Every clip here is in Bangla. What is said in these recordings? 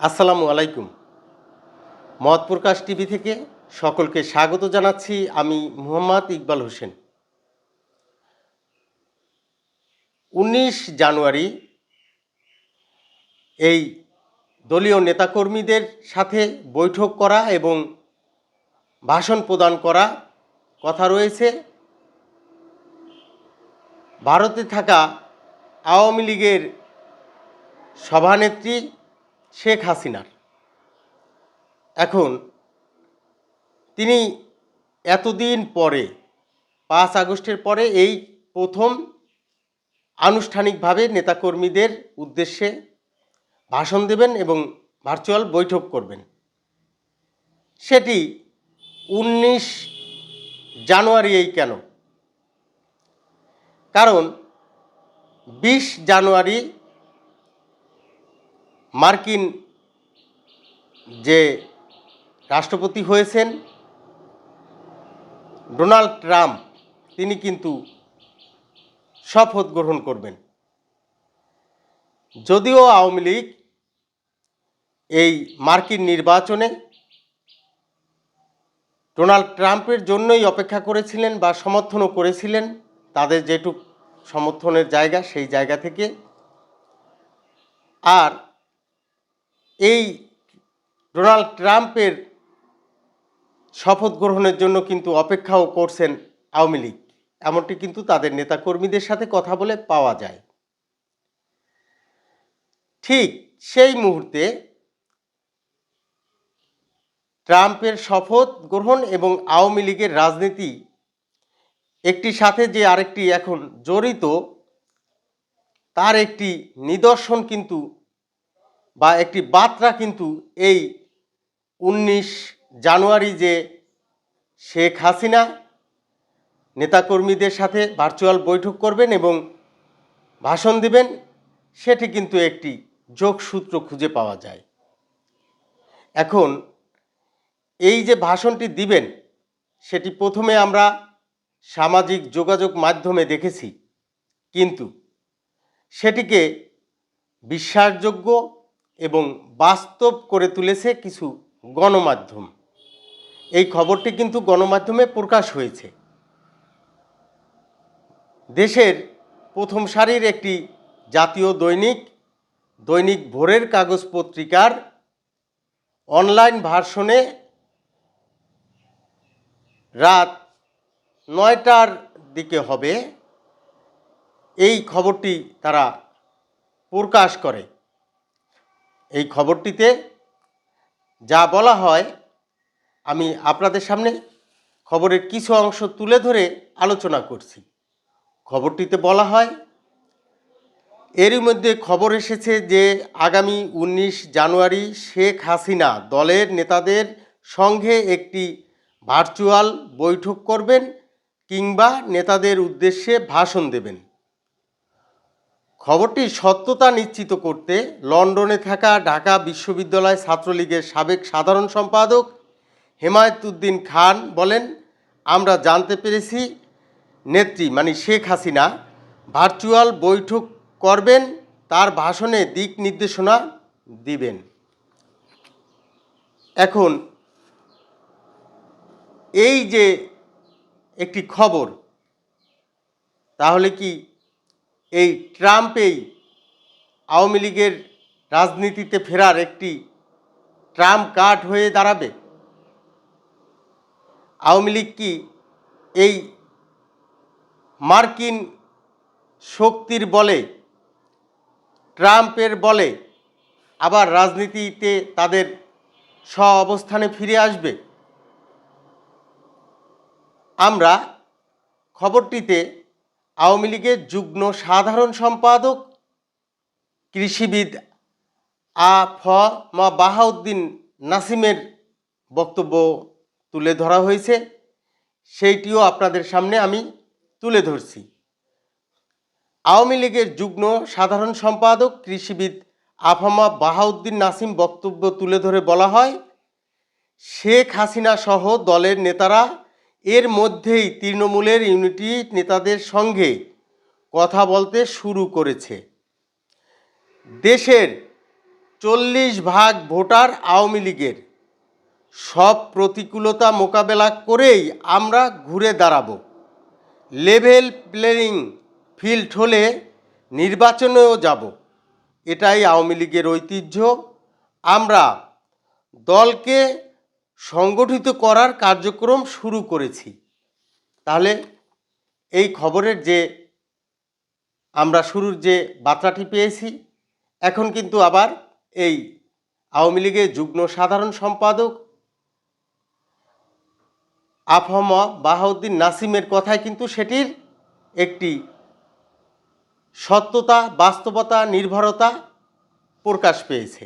আসসালামু আলাইকুম। মত প্রকাশ টিভি থেকে সকলকে স্বাগত জানাচ্ছি আমি মোহাম্মদ ইকবাল হোসেন। উনিশ জানুয়ারি এই দলীয় নেতাকর্মীদের সাথে বৈঠক করা এবং ভাষণ প্রদান করা কথা রয়েছে। ভারতে থাকা আওয়ামী লীগের সভানেত্রী শেখ হাসিনার। এখন তিনি এতদিন পরে, পাঁচ আগস্টের পরে এই প্রথম আনুষ্ঠানিকভাবে নেতাকর্মীদের উদ্দেশ্যে ভাষণ দেবেন এবং ভার্চুয়াল বৈঠক করবেন। সেটি উনিশ জানুয়ারি এই কেন? কারণ বিশ জানুয়ারি মার্কিন যে রাষ্ট্রপতি হয়েছেন, ডোনাল্ড ট্রাম্প, তিনি কিন্তু শপথ গ্রহণ করবেন। যদিও আওয়ামী লীগ এই মার্কিন নির্বাচনে ডোনাল্ড ট্রাম্পের জন্যই অপেক্ষা করেছিলেন বা সমর্থনও করেছিলেন, তাদের যেটুক সমর্থনের জায়গা, সেই জায়গা থেকে। আর এই ডোনাল্ড ট্রাম্পের শপথ গ্রহণের জন্য কিন্তু অপেক্ষাও করছেন আওয়ামী লীগ। এমনটি কিন্তু তাদের নেতাকর্মীদের সাথে কথা বলে পাওয়া যায়। ঠিক সেই মুহূর্তে ট্রাম্পের শপথ গ্রহণ এবং আওয়ামী লীগের রাজনীতি একটি সাথে যে আরেকটি এখন জড়িত, তার একটি নিদর্শন কিন্তু বা একটি বার্তা কিন্তু এই উনিশ জানুয়ারি যে শেখ হাসিনা নেতাকর্মীদের সাথে ভার্চুয়াল বৈঠক করবেন এবং ভাষণ দিবেন, সেটি কিন্তু একটি যোগসূত্র খুঁজে পাওয়া যায়। এখন এই যে ভাষণটি দিবেন, সেটি প্রথমে আমরা সামাজিক যোগাযোগ মাধ্যমে দেখেছি। কিন্তু সেটিকে বিশ্বাসযোগ্য এবং বাস্তব করে তুলেছে কিছু গণমাধ্যম। এই খবরটি কিন্তু গণমাধ্যমে প্রকাশ হয়েছে। দেশের প্রথম সারির একটি জাতীয় দৈনিক দৈনিক ভোরের কাগজ পত্রিকার অনলাইন ভার্সনে রাত নয়টার দিকে হবে। এই খবরটি তারা প্রকাশ করে। এই খবরটিতে যা বলা হয়, আমি আপনাদের সামনে খবরের কিছু অংশ তুলে ধরে আলোচনা করছি। খবরটিতে বলা হয়, এরই মধ্যে খবর এসেছে যে আগামী উনিশ জানুয়ারি শেখ হাসিনা দলের নেতাদের সঙ্গে একটি ভার্চুয়াল বৈঠক করবেন কিংবা নেতাদের উদ্দেশ্যে ভাষণ দেবেন। খবরটির সত্যতা নিশ্চিত করতে লন্ডনে থাকা ঢাকা বিশ্ববিদ্যালয় ছাত্রলীগের সাবেক সাধারণ সম্পাদক হেমায়তুদ্দিন খান বলেন, আমরা জানতে পেরেছি, নেত্রী মানে শেখ হাসিনা ভার্চুয়াল বৈঠক করবেন, তার ভাষণে দিক নির্দেশনা দিবেন। এখন, এই যে একটি খবর, তাহলে কি এই ট্রাম্পেই আওয়ামী লীগের রাজনীতিতে ফেরার একটি ট্রাম্প কার্ড হয়ে দাঁড়াবে? আওয়ামী লীগ কি এই মার্কিন শক্তির বলে, ট্রাম্পের বলে আবার রাজনীতিতে তাদের স্ব অবস্থানে ফিরে আসবে? আমরা খবরটিতে আওয়ামী লীগের যুগ্ম সাধারণ সম্পাদক, কৃষিবিদ আ ফ মা বাহাউদ্দিন নাসিমের বক্তব্য তুলে ধরা হয়েছে। সেইটিও আপনাদের সামনে আমি তুলে ধরছি। আওয়ামী লীগের যুগ্ম সাধারণ সম্পাদক, কৃষিবিদ আফামা বাহাউদ্দিন নাসিম বক্তব্য তুলে ধরে বলা হয়, শেখ হাসিনা সহ দলের নেতারা এর মধ্যেই তৃণমূলের ইউনিটি নেতাদের সঙ্গে কথা বলতে শুরু করেছে। দেশের চল্লিশ ভাগ ভোটার আওয়ামী লীগের। সব প্রতিকূলতা মোকাবেলা করেই আমরা ঘুরে দাঁড়াব। লেভেল প্লেয়িং ফিল্ড হলে নির্বাচনেও যাব। এটাই আওয়ামী লীগের ঐতিহ্য। আমরা দলকে সংগঠিত করার কার্যক্রম শুরু করেছি। তাহলে এই খবরের যে আমরা শুরুর যে বার্তাটি পেয়েছি, এখন কিন্তু আবার এই আওয়ামী লীগের যুগ্ম সাধারণ সম্পাদক আফম বাহাউদ্দিন নাসিমের কথায় কিন্তু সেটির একটি সত্যতা, বাস্তবতা, নির্ভরতা প্রকাশ পেয়েছে।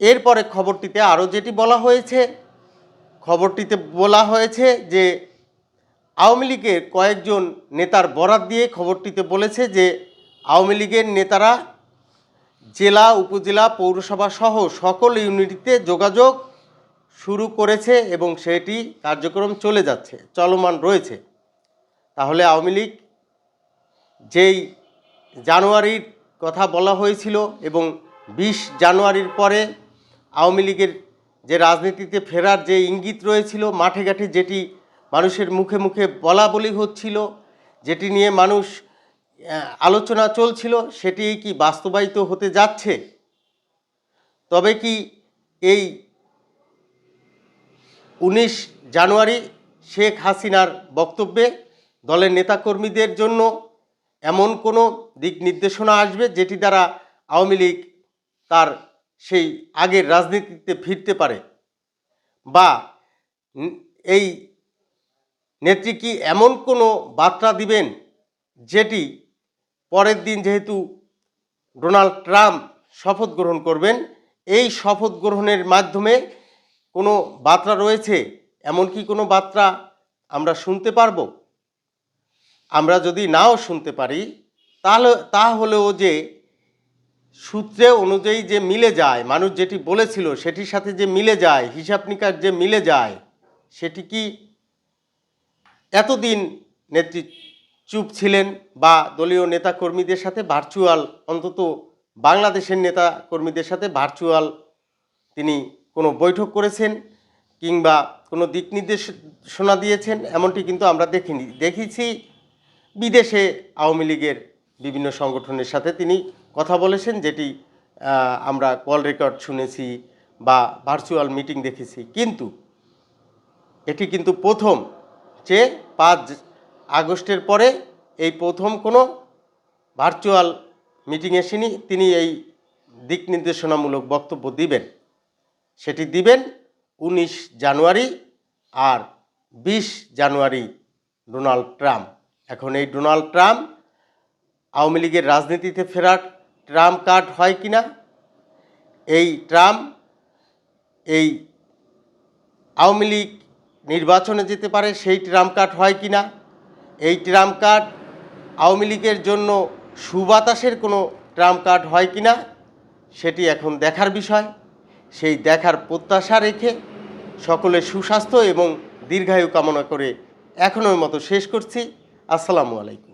এরপরে খবরটিতে আরও যেটি বলা হয়েছে, খবরটিতে বলা হয়েছে যে আওয়ামী লীগের কয়েকজন নেতার বরাত দিয়ে খবরটিতে বলেছে যে আওয়ামী লীগের নেতারা জেলা, উপজেলা, পৌরসভা সহ সকল ইউনিটিতে যোগাযোগ শুরু করেছে এবং সেটি কার্যক্রম চলে যাচ্ছে, চলমান রয়েছে। তাহলে আওয়ামী লীগ যেই জানুয়ারির কথা বলা হয়েছিল এবং বিশ জানুয়ারির পরে আওয়ামী লীগের যে রাজনীতিতে ফেরার যে ইঙ্গিত রয়েছিল, মাঠে ঘাটে যেটি মানুষের মুখে মুখে বলা বলি হচ্ছিল, যেটি নিয়ে মানুষ আলোচনা চলছিল সেটি কি বাস্তবায়িত হতে যাচ্ছে? তবে কি এই উনিশ জানুয়ারি শেখ হাসিনার বক্তব্যে দলের নেতাকর্মীদের জন্য এমন কোনো দিক নির্দেশনা আসবে, যেটি দ্বারা আওয়ামী লীগ তার সেই আগের রাজনীতিতে ফিরতে পারে বা এই নেত্রী কি এমন কোনো বার্তা দিবেন যেটি পরের দিন যেহেতু ডোনাল্ড ট্রাম্প শপথ গ্রহণ করবেন, এই শপথ গ্রহণের মাধ্যমে কোনো বার্তা রয়েছে? এমন কি কোনো বার্তা আমরা শুনতে পারব? আমরা যদি নাও শুনতে পারি, তাহলে তা হলেও যে সূত্রে অনুযায়ী যে মিলে যায়, মানুষ যেটি বলেছিল সেটির সাথে যে মিলে যায়, হিসাব নিকাশ যে মিলে যায়, সেটি কি এতদিন নেত্রী চুপ ছিলেন বা দলীয় নেতা কর্মীদের সাথে ভার্চুয়াল অন্তত বাংলাদেশের নেতা কর্মীদের সাথে ভার্চুয়াল তিনি কোনো বৈঠক করেছেন কিংবা কোনো দিক নির্দেশনা দিয়েছেন? এমনটি কিন্তু আমরা দেখিনি। দেখেছি বিদেশে আওয়ামী লীগের বিভিন্ন সংগঠনের সাথে তিনি কথা বলেছেন, যেটি আমরা কল রেকর্ড শুনেছি বা ভার্চুয়াল মিটিং দেখেছি। কিন্তু এটি কিন্তু প্রথম যে পাঁচ আগস্টের পরে এই প্রথম কোনো ভার্চুয়াল মিটিংয়ে তিনি তিনি এই দিক নির্দেশনামূলক বক্তব্য দিবেন। সেটি দিবেন উনিশ জানুয়ারি আর বিশ জানুয়ারি ডোনাল্ড ট্রাম্প। এখন এই ডোনাল্ড ট্রাম্প আওয়ামী লীগের রাজনীতিতে ফেরার ট্রাম্প কার্ড হয় কি না এই ট্রাম এই আওয়ামী লীগ নির্বাচনে যেতে পারে, সেই ট্রাম কার্ড হয় কি না এই ট্রাম কার্ড আওয়ামী লীগের জন্য সুবাতাসের কোনো ট্রাম কার্ড হয় কি না সেটি এখন দেখার বিষয়। সেই দেখার প্রত্যাশা রেখে সকলের সুস্বাস্থ্য এবং দীর্ঘায়ু কামনা করে এখনের মতো শেষ করছি। আসসালামু আলাইকুম।